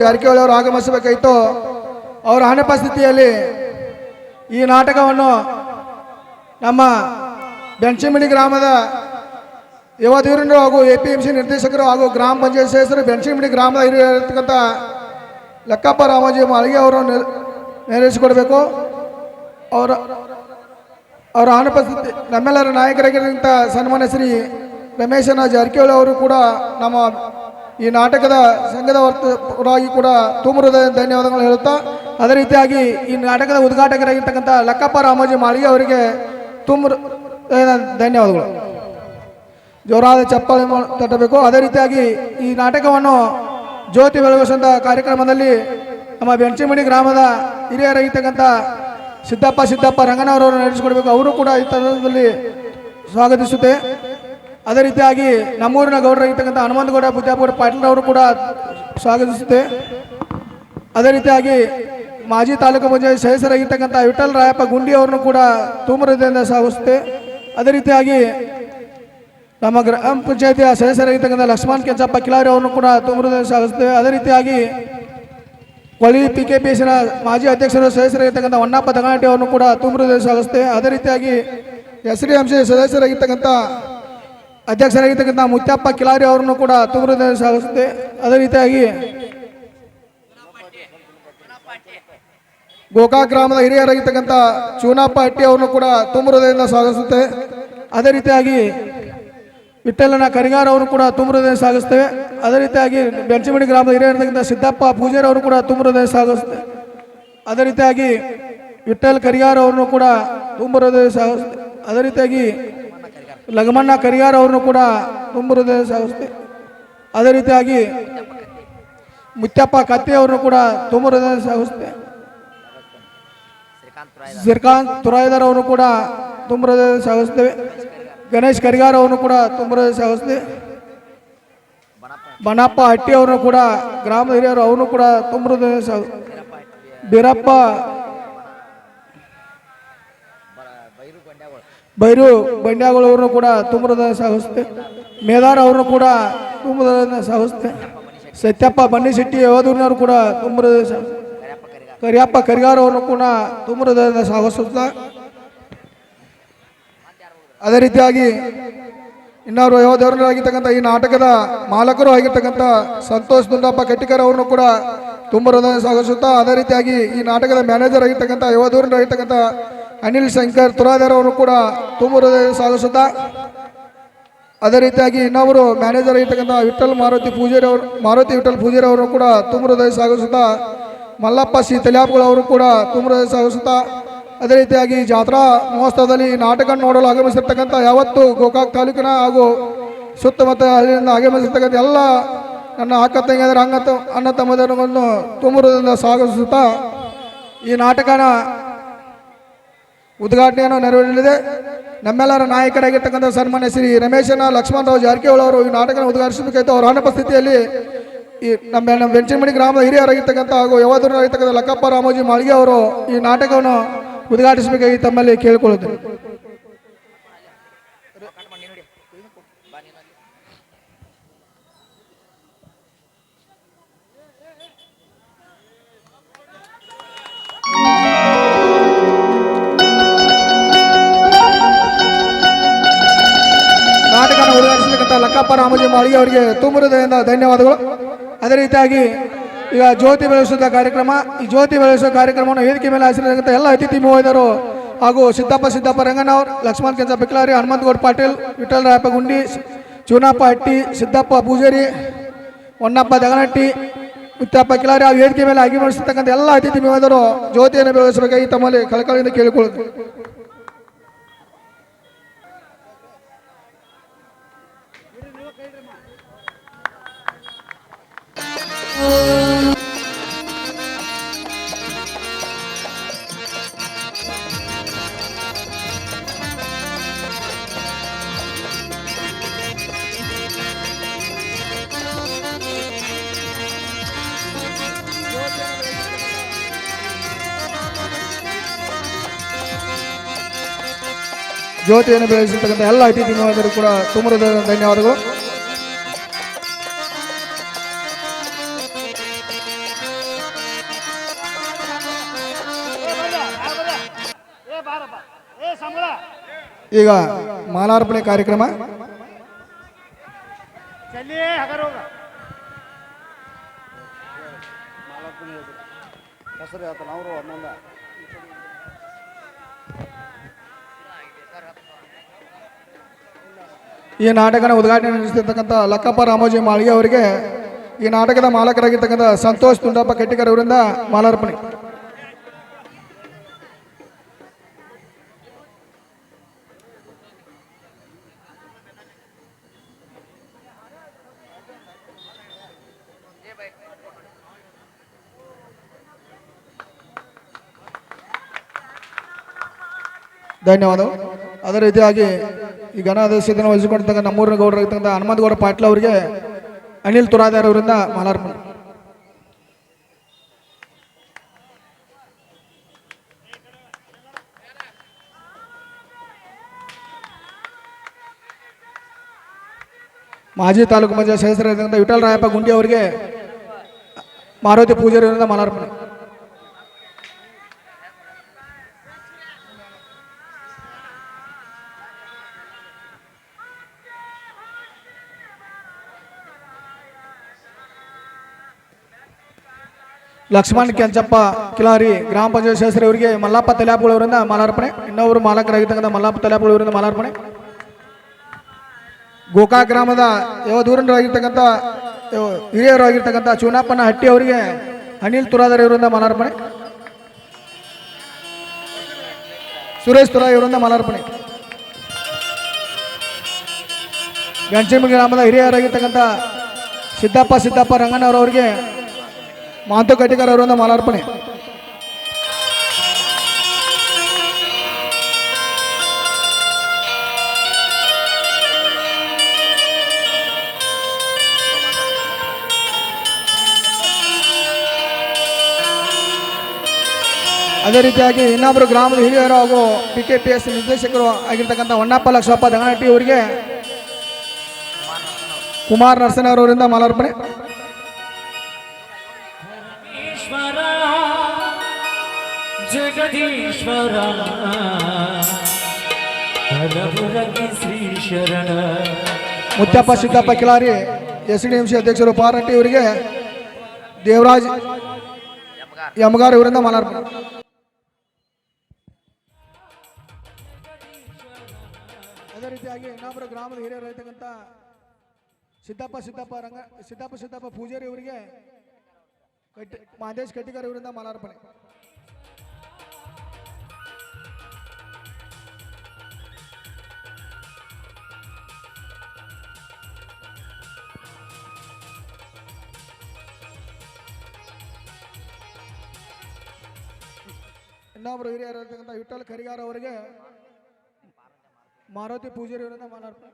ಜಾರಕಿಹೊಳಿ ಅವರು ಆಗಮಿಸಬೇಕಾಯಿತು, ಅವರ ಅನುಪಸ್ಥಿತಿಯಲ್ಲಿ ಈ ನಾಟಕವನ್ನು ನಮ್ಮ ಬೆಂಚಿಮಿಡಿ ಗ್ರಾಮದ ಯುವ ಹಾಗೂ ಎ ಪಿ ಎಂ ಸಿ ನಿರ್ದೇಶಕರು ಹಾಗೂ ಗ್ರಾಮ ಪಂಚಾಯತ್ ಸದಸ್ಯರು ಬೆಂಚಿಮಿಡಿ ಗ್ರಾಮದ ಇರತಕ್ಕಂಥ ಲಕ್ಕಪ್ಪ ರಾಮಾಜಿ ಮಾಳಿಗೆ ಅವರು ನೆರವೇರಿಸಿಕೊಡಬೇಕು. ಅವರ ಅವರ ಅನುಪಸ್ಥಿತಿ, ನಮ್ಮೆಲ್ಲರ ನಾಯಕರಾಗಿರುವಂಥ ಸನ್ಮಾನ ಶ್ರೀ ರಮೇಶನ ಜಾರಕಿಹೊಳಿ ಅವರು ಕೂಡ ನಮ್ಮ ಈ ನಾಟಕದ ಸಂಘದ ಪರವಾಗಿ ಕೂಡ ತುಮರದ ಧನ್ಯವಾದಗಳು ಹೇಳುತ್ತಾ, ಅದೇ ರೀತಿಯಾಗಿ ಈ ನಾಟಕದ ಉದ್ಘಾಟಕರಾಗಿರ್ತಕ್ಕಂಥ ಲಕ್ಕಪ್ಪ ರಾಮೋಜಿ ಮಾಳಿಗೆ ಅವರಿಗೆ ತುಂಬ ಧನ್ಯವಾದಗಳು. ಜೋರಾದ ಚಪ್ಪಾಳೆ ತಟ್ಟಬೇಕು. ಅದೇ ರೀತಿಯಾಗಿ ಈ ನಾಟಕವನ್ನು ಜ್ಯೋತಿ ಬೆಳಗಿಸುವಂಥ ಕಾರ್ಯಕ್ರಮದಲ್ಲಿ ನಮ್ಮ ಬೆಂಚಿಮಣಿ ಗ್ರಾಮದ ಹಿರಿಯರಾಗಿರ್ತಕ್ಕಂಥ ಸಿದ್ದಪ್ಪ ಸಿದ್ದಪ್ಪ ರಂಗನವರವರು ನಡೆಸಿಕೊಡಬೇಕು ಅವರು ಕೂಡ ಈ ತಂಡದಲ್ಲಿ ಸ್ವಾಗತಿಸುತ್ತೆ. ಅದೇ ರೀತಿಯಾಗಿ ನಮ್ಮೂರಿನ ಗೌಡರಾಗಿರ್ತಕ್ಕಂಥ ಹನುಮಂತಗೌಡ ಬುದ್ಧಾಪುರ ಪಾಟೀಲ್ ಅವರು ಕೂಡ ಸ್ವಾಗತಿಸುತ್ತೆ. ಅದೇ ರೀತಿಯಾಗಿ ಮಾಜಿ ತಾಲೂಕು ಪಂಚಾಯತ್ ಸದಸ್ಯರಾಗಿರ್ತಕ್ಕಂಥ ವಿಠಲ್ ರಾಯಪ್ಪ ಗುಂಡಿ ಅವರನ್ನು ಕೂಡ ತೂಮರದಿಂದ ಸಾಗಿಸುತ್ತೆ. ಅದೇ ರೀತಿಯಾಗಿ ನಮ್ಮ ಗ್ರಾಮ ಪಂಚಾಯತಿಯ ಸದಸ್ಯರಾಗಿರ್ತಕ್ಕಂಥ ಲಕ್ಷ್ಮಣ್ ಕೆಂಚಪ್ಪ ಕಿಲಾರಿ ಅವರನ್ನು ಕೂಡ ತೂಮರದಿಂದ ಸಾಗಿಸುತ್ತೇವೆ ಅದೇ ರೀತಿಯಾಗಿ ಕೊಳಿ ಪಿ ಕೆ ಪಿ ಎಸ್ನ ಮಾಜಿ ಅಧ್ಯಕ್ಷರು ಸದಸ್ಯರಾಗಿರ್ತಕ್ಕಂಥ ಹೊನ್ನಪ್ಪ ದಗನಾಟಿ ಅವರನ್ನು ಕೂಡ ತೂಮರದಿಂದ ಸಾಗಿಸುತ್ತೇವೆ ಅದೇ ರೀತಿಯಾಗಿ ಎಸ್ ಡಿ ಎಂ ಸದಸ್ಯರಾಗಿರ್ತಕ್ಕಂಥ ಅಧ್ಯಕ್ಷರಾಗಿರ್ತಕ್ಕಂಥ ಮುತ್ತಪ್ಪ ಕಿಲಾರಿ ಅವರನ್ನು ಕೂಡ ತುಮರದಲ್ಲಿ ಸಾಗಿಸುತ್ತೆ ಅದೇ ರೀತಿಯಾಗಿ ಗೋಕಾಕ್ ಗ್ರಾಮದ ಹಿರಿಯರಾಗಿರ್ತಕ್ಕಂಥ ಚೂನಪ್ಪ ಹಟ್ಟಿ ಅವರನ್ನು ಕೂಡ ತುಂಬ ಸಾಗಿಸುತ್ತೆ. ಅದೇ ರೀತಿಯಾಗಿ ವಿಠಲನ ಕರಿಗಾರ ಅವರು ಕೂಡ ತುಂಬ ಹೃದಯ ಸಾಗಿಸ್ತೇವೆ ಅದೇ ರೀತಿಯಾಗಿ ಬೆಂಚಮಡಿ ಗ್ರಾಮದ ಹಿರಿಯರಾಗಿರ್ತಕ್ಕಂಥ ಸಿದ್ದಪ್ಪ ಪೂಜಾರಿ ಅವರು ಕೂಡ ತುಂಬ ಸಾಗಿಸುತ್ತೆ. ಅದೇ ರೀತಿಯಾಗಿ ವಿಠಲ್ ಕರಿಗಾರ ಅವರನ್ನು ಕೂಡ ತುಂಬ ಸಾಗಿಸುತ್ತೆ. ಅದೇ ರೀತಿಯಾಗಿ ಲಗಮಣ್ಣ ಕರಿಯಾರ್ ಅವರನ್ನು ಕೂಡ ತುಂಬ ಹೃದಯ ಸಾಗಿಸ್ತೇವೆ ಅದೇ ರೀತಿಯಾಗಿ ಮುತ್ಯಪ್ಪ ಕತ್ತಿ ಅವರನ್ನು ಕೂಡ ತುಂಬ ಹೃದಯ ಸಾಗಿಸ್ತೇವೆ ಶ್ರೀಕಾಂತ್ ತುರಾಯಿದರ್ ಅವರು ಕೂಡ ತುಂಬ ಹೃದಯ ಸಾಗಿಸ್ತೇವೆ ಗಣೇಶ್ ಕರಿಗಾರ್ ಅವರನ್ನು ಕೂಡ ತುಂಬ ಹೃದಯ ಸಾಗಿಸ್ತೇವೆ ಬನಪ್ಪ ಹಟ್ಟಿ ಅವರನ್ನು ಕೂಡ ಗ್ರಾಮ ಹಿರಿಯರು ಅವನು ಕೂಡ ತುಂಬ ಹೃದಯ ಸಾಗ ಬೀರಪ್ಪ ಬೈರು ಬಂಡ್ಯಾಗಳವ್ರನ್ನು ಕೂಡ ತುಮರದ ಸಾಗಿಸ್ತೇವೆ ಮೇದಾರ್ ಅವ್ರನ್ನು ಕೂಡ ತುಂಬದ ಸಾಗಿಸ್ತೇವೆ ಸತ್ಯಪ್ಪ ಬನ್ನಿಶೆಟ್ಟಿ ಯೋಧೂರಿನವರು ಕೂಡ ತುಮರದ ಕರಿಯಪ್ಪ ಕರಿಗಾರ್ ಅವರನ್ನು ಕೂಡ ತುಮರದ ಸಾಗಿಸುತ್ತಾ ಅದೇ ರೀತಿಯಾಗಿ ಇನ್ನಾರು ಯೋಧರಾಗಿರ್ತಕ್ಕಂಥ ಈ ನಾಟಕದ ಮಾಲಕರು ಆಗಿರ್ತಕ್ಕಂಥ ಸಂತೋಷ್ ದುಂಡಪ್ಪ ಕಟ್ಟಿಕರ್ ಅವರನ್ನು ಕೂಡ ತುಂಬ ಹೃದಯ ಸಾಗಿಸುತ್ತಾ ಅದೇ ರೀತಿಯಾಗಿ ಈ ನಾಟಕದ ಮ್ಯಾನೇಜರ್ ಆಗಿರ್ತಕ್ಕಂಥ ಯುವದೂರರಾಗಿರ್ತಕ್ಕಂಥ ಅನಿಲ್ ಶಂಕರ್ ತುರಾದರ್ ಅವರು ಕೂಡ ತುಂಬ ಹೃದಯ ಸಾಗಿಸುತ್ತಾ ಅದೇ ರೀತಿಯಾಗಿ ಇನ್ನೊಬ್ಬರು ಮ್ಯಾನೇಜರ್ ಆಗಿರ್ತಕ್ಕಂಥ ವಿಠಲ್ ಮಾರುತಿ ಪೂಜಾರಿ ಅವರು, ಮಾರುತಿ ವಿಠಲ್ ಪೂಜಾರಿ ಅವರು ಕೂಡ ತುಂಬ ಹೃದಯ ಸಾಗಿಸುತ್ತಾ ಮಲ್ಲಪ್ಪ ಸಿ ಅವರು ಕೂಡ ತುಂಬ ಹೃದಯ ಸಾಗಿಸುತ್ತಾ ಅದೇ ರೀತಿಯಾಗಿ ಜಾತ್ರಾ ಮಹೋತ್ಸವದಲ್ಲಿ ನಾಟಕ ನೋಡಲು ಆಗಮಿಸಿರ್ತಕ್ಕಂಥ ಯಾವತ್ತು ಗೋಕಾಕ್ ತಾಲೂಕಿನ ಹಾಗೂ ಸುತ್ತಮುತ್ತ ಹಳ್ಳಿಯಿಂದ ಆಗಮಿಸಿರ್ತಕ್ಕಂಥ ಎಲ್ಲ ನನ್ನ ಅಕ್ಕ ತಂಗಿಯರ ಅಂಗ ಅಣ್ಣ ತಮ್ಮದರನ್ನು ತುಂಬ ಸ್ವಾಗತಿಸುತ್ತಾ ಈ ನಾಟಕನ ಉದ್ಘಾಟನೆಯನ್ನು ನೆರವೇರಲಿದೆ. ನಮ್ಮೆಲ್ಲರ ನಾಯಕರಾಗಿರ್ತಕ್ಕಂಥ ಸನ್ಮಾನ್ಯ ಶ್ರೀ ರಮೇಶನ ಲಕ್ಷ್ಮಣರಾವ್ ಜಾರಕಿಹೊಳಿ ಅವರು ಈ ನಾಟಕನ ಉದ್ಘಾಟಿಸಬೇಕಾಯ್ತು ಅವರ ಅನುಪಸ್ಥಿತಿಯಲ್ಲಿ ಈ ನಮ್ಮ ನಮ್ಮ ಬೆಂಚಮಣಿ ಗ್ರಾಮದ ಹಿರಿಯರಾಗಿರ್ತಕ್ಕಂಥ ಹಾಗೂ ಯುವದರಾಗಿರ್ತಕ್ಕಂಥ ಲಕ್ಕಪ್ಪ ರಾಮೋಜಿ ಮಾಳಿಗೆ ಅವರು ಈ ನಾಟಕವನ್ನು ಉದ್ಘಾಟಿಸಬೇಕಾಗಿ ತಮ್ಮಲ್ಲಿ ಕೇಳಿಕೊಳ್ಳುತ್ತೇನೆ. ಲಕ್ಕಪ್ಪ ರಾಮಜಿ ಮಾಳಿಗೆ ಅವರಿಗೆ ತುಂಬ ಧನ್ಯವಾದಗಳು. ಅದೇ ರೀತಿಯಾಗಿ ಈಗ ಜ್ಯೋತಿ ಬೆಳೆಸುವ ಕಾರ್ಯಕ್ರಮ, ಈ ಜ್ಯೋತಿ ಬೆಳೆಸುವ ಕಾರ್ಯಕ್ರಮವನ್ನು ವೇದಿಕೆ ಮೇಲೆ ಹಾಸಿರ್ತಕ್ಕಂಥ ಎಲ್ಲ ಅತಿಥಿ ಹಾಗೂ ಸಿದ್ದಪ್ಪ ಸಿದ್ದಪ್ಪ ರಂಗನವರ್, ಲಕ್ಷ್ಮಣ್ ಕೆಂಚ ಬಿಕ್ಲಾರಿ ಹನುಮಂತಗೌಡ ಪಾಟೀಲ್ ವಿಠಲ್ ರಾಯಪ್ಪ ಗುಂಡಿ, ಚೂನಪ್ಪ ಹಟ್ಟಿ, ಸಿದ್ದಪ್ಪ ಪೂಜಾರಿ, ಹೊನ್ನಪ್ಪ ದಗನಟ್ಟಿ ಮುತ್ತಪ್ಪ ಕಿಲಾರಿ ಆ ವೇದಿಕೆ ಮೇಲೆ ಆಗಮಿಸಿರ್ತಕ್ಕಂಥ ಎಲ್ಲ ಅತಿಥಿ ಮಹೋದಯರು ಜ್ಯೋತಿಯನ್ನು ಬೆಳೆಸಬೇಕಾಗಿ ತಮ್ಮಲ್ಲಿ ಕಳಕಳಿಯಿಂದ ಕೇಳಿಕೊಳ್ಳುತ್ತೇವೆ ಜ್ಯೋತಿಯನ್ನು ಬೆಳೆಸಿರ್ತಕ್ಕಂಥ ಎಲ್ಲ ಅತಿಥಿ ಮಹಿಳೆಯರು ಕೂಡ ತುಂಬ ಧನ್ಯವಾದಗಳು. ಈಗ ಮಾಲಾರ್ಪಣೆ ಕಾರ್ಯಕ್ರಮ. ಹೆಸರು ಈ ನಾಟಕನ ಉದ್ಘಾಟನೆ ನಡೆಸಿರ್ತಕ್ಕಂಥ ಲಕ್ಕಪ್ಪ ರಾಮೋಜಿ ಮಾಳಿಗೆ ಅವರಿಗೆ ಈ ನಾಟಕದ ಮಾಲಕರಾಗಿರ್ತಕ್ಕಂಥ ಸಂತೋಷ್ ತುಂಡಪ್ಪ ಕೆಟ್ಟಿಕರ್ ಅವರಿಂದ ಮಾಲಾರ್ಪಣೆ. ಧನ್ಯವಾದಗಳು. ಅದೇ ರೀತಿಯಾಗಿ ಈ ಘನಾಧ್ಯಕ್ಷತೆಯನ್ನು ವಹಿಸಿಕೊಂಡಿರ್ತಕ್ಕಂಥ ನಮ್ಮೂರಿನ ಗೌಡರಾಗಿರ್ತಕ್ಕಂಥ ಹನುಮಂತಗೌಡ ಪಾಟೀಲ್ ಅವರಿಗೆ ಅನಿಲ್ ತುರಾದಾರ್ ಅವರಿಂದ ಮಾಲಾರ್ಪಣೆ. ಮಾಜಿ ತಾಲೂಕು ಪಂಚಾಯತ್ ಸದಸ್ಯರಾಗಿರ್ತಕ್ಕಂಥ ವಿಠಲ್ ರಾಯಪ್ಪ ಗುಂಡಿ ಅವರಿಗೆ ಮಾರುತಿ ಪೂಜಾರಿ ಮಾಲಾರ್ಪಣೆ. ಲಕ್ಷ್ಮಣ್ ಕೆಂಚಪ್ಪ ಕಿಲಾರಿ, ಗ್ರಾಮ ಪಂಚಾಯತ್ ಅವರಿಗೆ ಮಲ್ಲಪ್ಪ ತಲ್ಯಾಪುಳ ಅವರಿಂದ ಮಾಲಾರ್ಪಣೆ, ಇನ್ನೊಬ್ಬರು ಮಾಲಕರಾಗಿರ್ತಕ್ಕಂಥ ಮಲ್ಲಪ್ಪ ತಲ್ಯಾಪುಳ ಅವರಿಂದ ಮಾಲಾರ್ಪಣೆ. ಗೋಕಾ ಗ್ರಾಮದ ಯಾವ ಯಾವ ಹಿರಿಯರಾಗಿರ್ತಕ್ಕಂಥ ಚೂನಪ್ಪನ ಹಟ್ಟಿ ಅವರಿಗೆ ಅನಿಲ್ ತುರಾದರ್ ಇವರಿಂದ ಮಾಲಾರ್ಪಣೆ. ಸುರೇಶ್ ತುರಾ ಇವರಿಂದ ಮಾಲಾರ್ಪಣೆ. ಗಂಜಿಮ ಗ್ರಾಮದ ಹಿರಿಯರಾಗಿರ್ತಕ್ಕಂಥ ಸಿದ್ದಪ್ಪ ಸಿದ್ದಪ್ಪ ರಂಗಣ್ಣವರವರಿಗೆ ಮಾತು ಅವರಿಂದ ಮಾಲಾರ್ಪಣೆ. ಅದೇ ರೀತಿಯಾಗಿ ಇನ್ನೊಬ್ಬರು ಗ್ರಾಮದ ಹಿರಿಯರು ಹಾಗೂ ಪಿ ಕೆ ಪಿ ಎಸ್ ನಿರ್ದೇಶಕರು ಆಗಿರ್ತಕ್ಕಂಥ ಹೊನ್ನಪ್ಪ ಲಕ್ಷಪ್ಪ ದಂಗನಟ್ಟಿ ಅವರಿಗೆ ಕುಮಾರ್ ನರಸನವರವರಿಂದ ಮಾಲಾರ್ಪಣೆ. Jagadishwara Shri Sharana Muttappa Siddappa Kilari S D M C ಅಧ್ಯಕ್ಷರು ಪಾರಟ್ಟಿ ಇವರಿಗೆ ದೇವರಾಜ್ ಯಮಗಾರ್ ಇವರಿಂದ ಮಾಲಾರ್ಪಣೆ. ಅದೇ ರೀತಿಯಾಗಿ ಇನ್ನೊಬ್ಬರು ಗ್ರಾಮದ ಹಿರಿಯರು ರೈತಕ್ಕಂಥ ಸಿದ್ದಪ್ಪ ಸಿದ್ದಪ್ಪ ರಂಗ, ಸಿದ್ದಪ್ಪ ಸಿದ್ದಪ್ಪ ಪೂಜಾರಿ ಇವರಿಗೆ ಕಟ್ಟಿ, ಮಾದೇಶ್ ಕಟ್ಟಿಗಾರ್ ಇವರಿಂದ ಮಾಲಾರ್ಪಣೆ. ಇನ್ನೊಬ್ರು ಹಿರಿಯರು ಇರ್ತಕ್ಕಂಥ ವಿಠಲ್ ಕರಿಗಾರ ಅವರಿಗೆ ಮಾರುತಿ ಪೂಜಾರಿ ಅವರಿಂದ ಮಾಲಾರ್ಪಣೆ.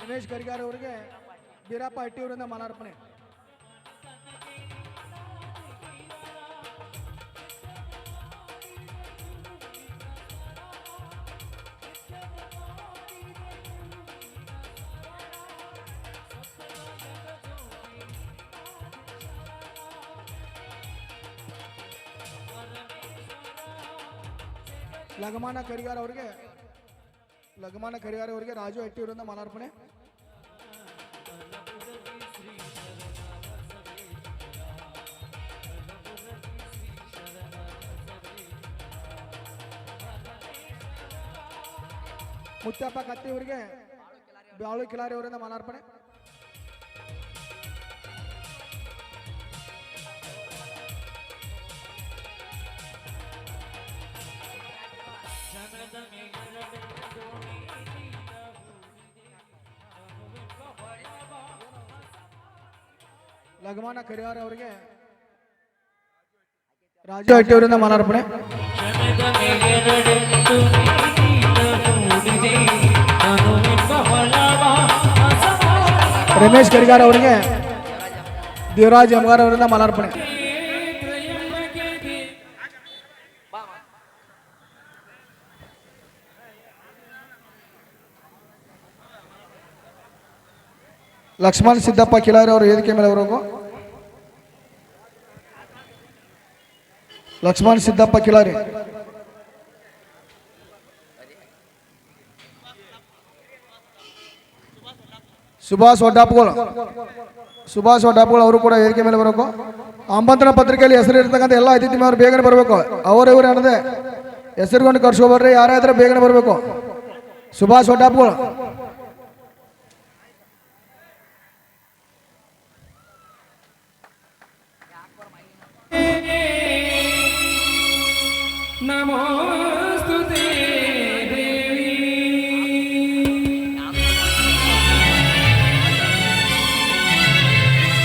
ದಿನೇಶ್ ಕರಿಗಾರ ಅವರಿಗೆ ಬೀರಪ್ಪ ಹಟ್ಟಿ ಅವರಿಂದ ಮಾಲಾರ್ಪಣೆ. ಲಗಮಾನ ಕರಿಗಾರ ಅವರಿಗೆ, ಲಗಮಾನ ಕರಿಗಾರ ಅವರಿಗೆ ರಾಜು ಹಟ್ಟಿ ಅವರಿಂದ ಮಾಲಾರ್ಪಣೆ ಮುತ್ತಪ್ಪ ಕತ್ತಿ ಅವರಿಗೆ ಬಾಳು ಕಿಲಾರಿ ಅವರಿಂದ ಮಾಲಾರ್ಪಣೆ ಲಗಮಾನ ಕರಿಗಾರ ಅವರಿಗೆ ರಾಜು ಹಟ್ಟಿ ಅವರಿಂದ ಮಾಲಾರ್ಪಣೆ ಕ್ಷಣದ ಮೇಲೆರಡೆತ್ತು ನೀನು ಮೂಡಿದೆ ನಾನು ನಿಮ್ಮ ಹೊಲವ ಅಸಮಾನ ರಮೇಶ್ ಕರಿಗಾರ ಅವರಿಗೆ ದೇವರಾಜ್ ಎಮ್ಗಾರ್ ಅವರಿಂದ ಮಾಲಾರ್ಪಣೆ ಲಕ್ಷ್ಮಣ್ ಸಿದ್ದಪ್ಪ ಕಿಲಾರಿ ಅವರು ವೇದಿಕೆ ಮೇಲೆ ಬರಬೇಕು ಲಕ್ಷ್ಮಣ್ ಸಿದ್ದಪ್ಪ ಕಿಲಾರಿ. ಸುಭಾಷ್ ಒಡ್ಡಾಪ್ಗಳು ಸುಭಾಷ್ ಒಡ್ಡಾಪ್ಗಳು ಅವರು ಕೂಡ ವೇದಿಕೆ ಮೇಲೆ ಬರಬೇಕು. ಆಮಂತ್ರಣ ಪತ್ರಿಕೆಯಲ್ಲಿ ಹೆಸರು ಇರ್ತಕ್ಕಂಥ ಎಲ್ಲ ಅತಿಥಿ ಅವರು ಬೇಗನೆ ಬರಬೇಕು. ಅವರವರು ಅನ್ನದೆ ಹೆಸರುಗೊಂಡು ಕರ್ಸ್ಕೊಬರ್ರಿ, ಯಾರಾದ್ರೆ ಬೇಗನೆ ಬರಬೇಕು. ಸುಭಾಷ್ ಒಡ್ಡಾಪ್ಗಳು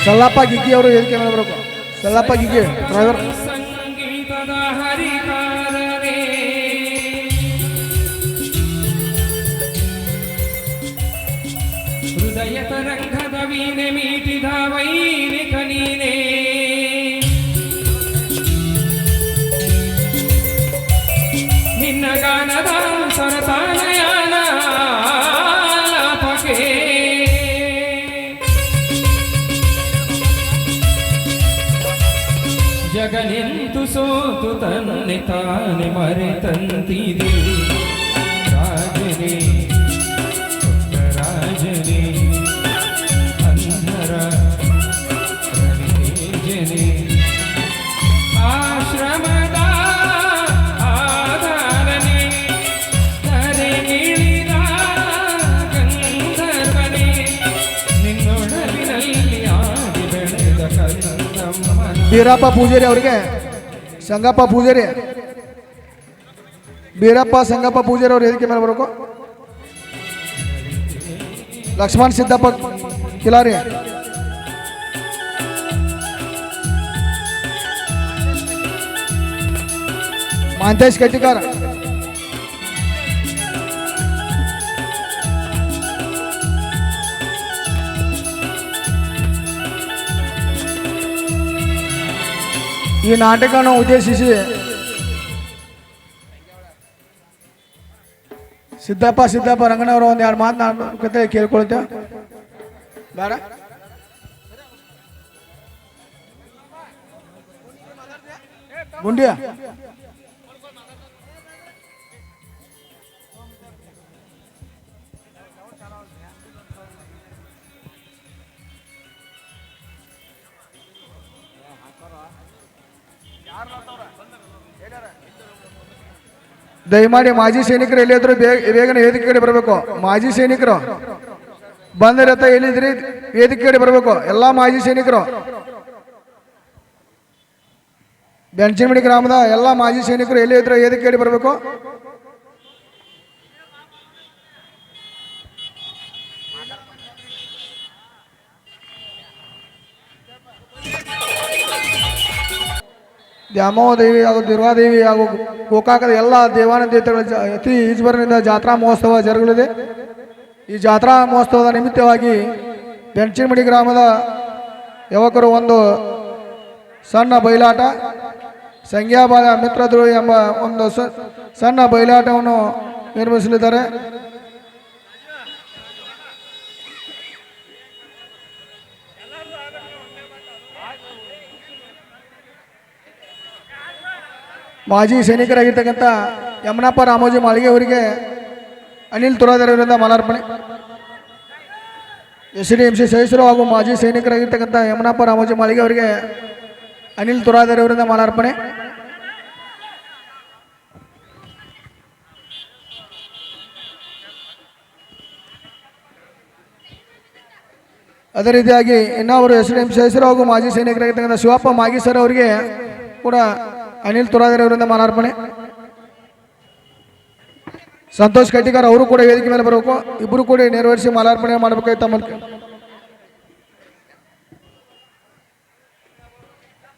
ಸಲ್ಲಪ್ಪ ಗಿಗ್ಗಿ ಅವರು ವೇದಿಕೆ ಮೇಲೆ ಬರಬೇಕು ಸಲ್ಲಪ್ಪ ಗಿಗ್ಗಿ ಡ್ರೈವರ್ ಸಂಗೀತದ ಹರಿಕಾರರೇ ಹೃದಯ ತರಂಗದ ವೀಣೆ ಮೀಟಿದ ವೈರಿಕ ನೀನೇ ತಾನೆ ಮರೆತಂತಿದೆ ರಾಜನೇ ರಾಜನೇ ಅಂಧರ ರವಿತೇಜನೇ ಆಶ್ರಮದ ಆಧಾರನೆ ಧರೆ ಇಳಿದ ಗಂಧರ್ವನೇ ನಿನ್ನೊಡಲಿನಲ್ಲಿ ಆದಿ ಬೆಳೆದ ಕಂದಮ್ಮನ ಬೀರಪ್ಪ ಪೂಜಾರಿ ಅವರಿಗೆ ಸಂಗಪ್ಪ ಪೂಜಾರಿ ಬೀರಪ್ಪ ಸಂಗಪ್ಪ ಪೂಜಾರಿ ಅವರು ವೇದಿಕೆ ಮೇಲೆ ಬರಬೇಕು ಲಕ್ಷ್ಮಣ್ ಸಿದ್ದಪ್ಪ ಕಿಲಾರಿ ಮಾಂತೇಶ್ ಕಟ್ಟಿಕಾರ ಈ ನಾಟಕವನ್ನು ಉದ್ದೇಶಿಸಿ ಸಿದ್ದಪ್ಪ ಸಿದ್ದಪ್ಪ ರಂಗನವರು ಒಂದು ಎರಡು ಮಾತು ನಾನು ಕತೆ ಕೇಳ್ಕೊಳ್ತೇವೆ ಬೇಡ. ಗುಂಡಿಯ. ದಯಮಾಡಿ ಮಾಜಿ ಸೈನಿಕರು ಎಲ್ಲಿದ್ರು ಬೇಗ ಬೇಗನೆ ವೇದಿಕೆ ಕಡೆ ಬರಬೇಕು. ಮಾಜಿ ಸೈನಿಕರು. ಬಂದಿರತ್ತ ಎಲ್ಲಿದ್ರಿ? ವೇದಿಕೆ ಕಡೆ ಬರಬೇಕು. ಎಲ್ಲ ಮಾಜಿ ಸೈನಿಕರು. ಬೆಂಚಮಿಡಿ ಗ್ರಾಮದ ಎಲ್ಲ ಮಾಜಿ ಸೈನಿಕರು ಎಲ್ಲಿ ಇದ್ರು ವೇದಿಕೆ ಕಡೆ ಬರಬೇಕು. ದ್ಯಾಮೋದೇವಿ ಹಾಗೂ ದುರ್ಗಾದೇವಿ ಹಾಗೂ ಗೋಕಾಕದ ಎಲ್ಲ ದೇವಾನ ದೇವತೆಗಳ ಜ- ಅತಿ ಈಶ್ವರನಿಂದ ಜಾತ್ರಾ ಮಹೋತ್ಸವ ಜರುಗಲಿದೆ. ಈ ಜಾತ್ರಾ ಮಹೋತ್ಸವದ ನಿಮಿತ್ತವಾಗಿ ಬೆಂಚಿನಮಡಿ ಗ್ರಾಮದ ಯುವಕರು ಒಂದು ಸಣ್ಣ ಬಯಲಾಟ ಸಂಖ್ಯಾಬಾದ ಮಿತ್ರದ್ರು ಎಂಬ ಒಂದು ಸಣ್ಣ ಬಯಲಾಟವನ್ನು ನಿರ್ಮಿಸಲಿದ್ದಾರೆ. ಮಾಜಿ ಸೈನಿಕರಾಗಿರ್ತಕ್ಕಂಥ ಯಮನಪ್ಪ ರಾಮೋಜಿ ಮಾಳಿಗೆ ಅವರಿಗೆ ಅನಿಲ್ ತುರಾದರವರಿಂದ ಮಾಲಾರ್ಪಣೆ. ಎಸ್ ಡಿ ಎಂ ಸಿ ಸದಸ್ಯರು ಹಾಗೂ ಮಾಜಿ ಸೈನಿಕರಾಗಿರ್ತಕ್ಕಂಥ ಯಮನಪ್ಪ ರಾಮೋಜಿ ಮಾಳಿಗೆ ಅವರಿಗೆ ಅನಿಲ್ ತುರಾದರವರಿಂದ ಮಾಲಾರ್ಪಣೆ. ಅದೇ ರೀತಿಯಾಗಿ ಇನ್ನೊಬ್ಬರು ಎಸ್ ಡಿ ಎಂ ಸದಸ್ಯರು ಹಾಗೂ ಮಾಜಿ ಸೈನಿಕರಾಗಿರ್ತಕ್ಕಂಥ ಶಿವಪ್ಪ ಮಾಗಿ ಸರ್ ಅವರಿಗೆ ಕೂಡ ಅನಿಲ್ ತುರಾದರ್ ಅವರಿಂದ ಮಾಲಾರ್ಪಣೆ ಸಂತೋಷ್ ಕಟ್ಟಿಗಾರ್ ಅವರು ಕೂಡ ವೇದಿಕೆ ಮೇಲೆ ಬರಬೇಕು. ಇಬ್ಬರು ಕೂಡ ನೆರವೇರಿಸಿ ಮಾಲಾರ್ಪಣೆ ಮಾಡಬೇಕಾಯ್ತು ತಮ್ಮ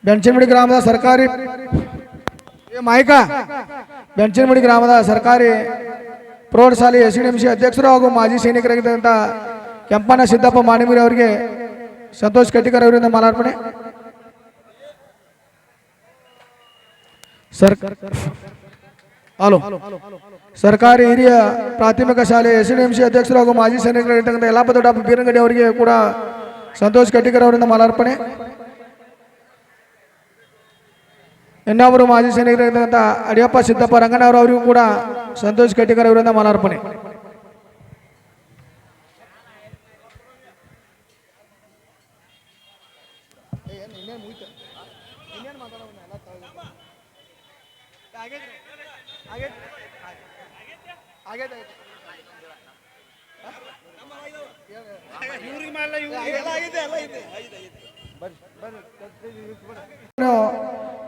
ಬೆಂಚನಮಡಿ ಗ್ರಾಮದ ಸರ್ಕಾರಿ ಮಾಯಕ. ಬೆಂಚನಮಡಿ ಗ್ರಾಮದ ಸರ್ಕಾರಿ ಪ್ರೌಢಶಾಲೆ ಎಸ್ ಡಿ ಎಂ ಸಿ ಅಧ್ಯಕ್ಷರು ಹಾಗೂ ಮಾಜಿ ಸೈನಿಕರಾಗಿದ್ದಂಥ ಕೆಂಪಣ್ಣ ಸಿದ್ದಪ್ಪ ಮಾಣಿಮಿರಿ ಅವರಿಗೆ ಸಂತೋಷ್ ಕಟ್ಟಿಕರ್ ಅವರಿಂದ ಮಾಲಾರ್ಪಣೆ ಸರ್ಕಾರ ಹಲೋ. ಸರ್ಕಾರಿ ಹಿರಿಯ ಪ್ರಾಥಮಿಕ ಶಾಲೆ ಎಸ್ ಡಿ ಎಂ ಸಿ ಅಧ್ಯಕ್ಷರು ಹಾಗೂ ಮಾಜಿ ಸೈನಿಕರಾಗಿರ್ತಕ್ಕಂಥ ಯಲ್ಲಾಪದ ಡಾಕ್ಟರ್ ಬೀರಂಗಡಿ ಅವರಿಗೆ ಕೂಡ ಸಂತೋಷ್ ಕಟ್ಟಿಕರ್ ಅವರಿಂದ ಮಾಲಾರ್ಪಣೆ. ಇನ್ನೊಬ್ಬರು ಮಾಜಿ ಸೈನಿಕರಾಗಿರ್ತಕ್ಕಂಥ ಅಡಿಯಪ್ಪ ಸಿದ್ದಪ್ಪ ರಂಗಣ್ಣವರು ಅವರಿಗೂ ಕೂಡ ಸಂತೋಷ್ ಕಟ್ಟಿಕರ್ ಅವರಿಂದ ಮಾಲಾರ್ಪಣೆ. ಅವರು ಇವ್ರಿಗೆ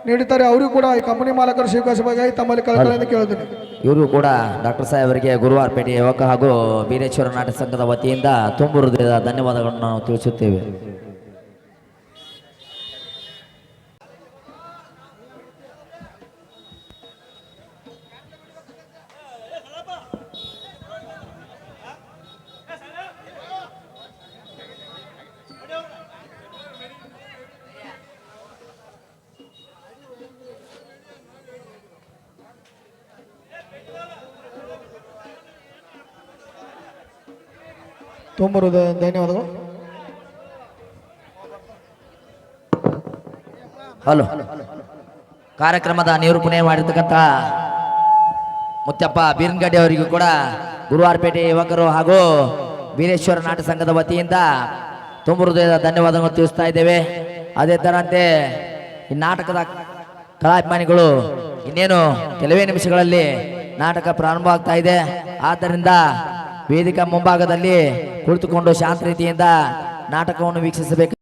ನೀಡುತ್ತಾರೆ ಅವರಿಗೂ ಕೂಡ ಈ ಕಂಪನಿ ಮಾಲಕರು ಸ್ವೀಕರಿಸಬೇಕಾಗಿ ತಮ್ಮಲ್ಲಿ ಕಳಕಳಿಯಿಂದ ಕೇಳುತ್ತೇನೆ ಇವರು ಕೂಡ ಡಾಕ್ಟರ್ ಸಾಹೇಬರಿಗೆ ಗುರುವಾರಪೇಟೆ ಯುವಕ ಹಾಗೂ ವೀರೇಶ್ವರ ನಾಟಕ ಸಂಘದ ವತಿಯಿಂದ ತುಂಬ ಹೃದಯದ ಧನ್ಯವಾದಗಳನ್ನು ನಾವು ತಿಳಿಸುತ್ತೇವೆ. ತುಂಬ ಧನ್ಯವಾದಗಳು. ಹಲೋ. ಕಾರ್ಯಕ್ರಮದ ನಿರೂಪಣೆ ಮಾಡಿರ್ತಕ್ಕಂಥ ಮುತ್ತಪ್ಪ ಬೀರನ್ಗಡ್ಡಿ ಅವರಿಗೂ ಕೂಡ ಗುರುವಾರಪೇಟೆ ಯುವಕರು ಹಾಗೂ ವೀರೇಶ್ವರ ನಾಟಕ ಸಂಘದ ವತಿಯಿಂದ ತುಂಬ ಹೃದಯದ ಧನ್ಯವಾದಗಳನ್ನು ತಿಳಿಸ್ತಾ ಇದ್ದೇವೆ. ಅದೇ ತರಂತೆ ಈ ನಾಟಕದ ಕಲಾಭಿಮಾನಿಗಳು ಇನ್ನೇನು ಕೆಲವೇ ನಿಮಿಷಗಳಲ್ಲಿ ನಾಟಕ ಪ್ರಾರಂಭ ಆಗ್ತಾ ಇದೆ. ಆದ್ದರಿಂದ ವೇದಿಕಾ ಮುಂಭಾಗದಲ್ಲಿ ಕುಳಿತುಕೊಂಡು ಶಾಂತ ರೀತಿಯಿಂದ ನಾಟಕವನ್ನು ವೀಕ್ಷಿಸಬೇಕು.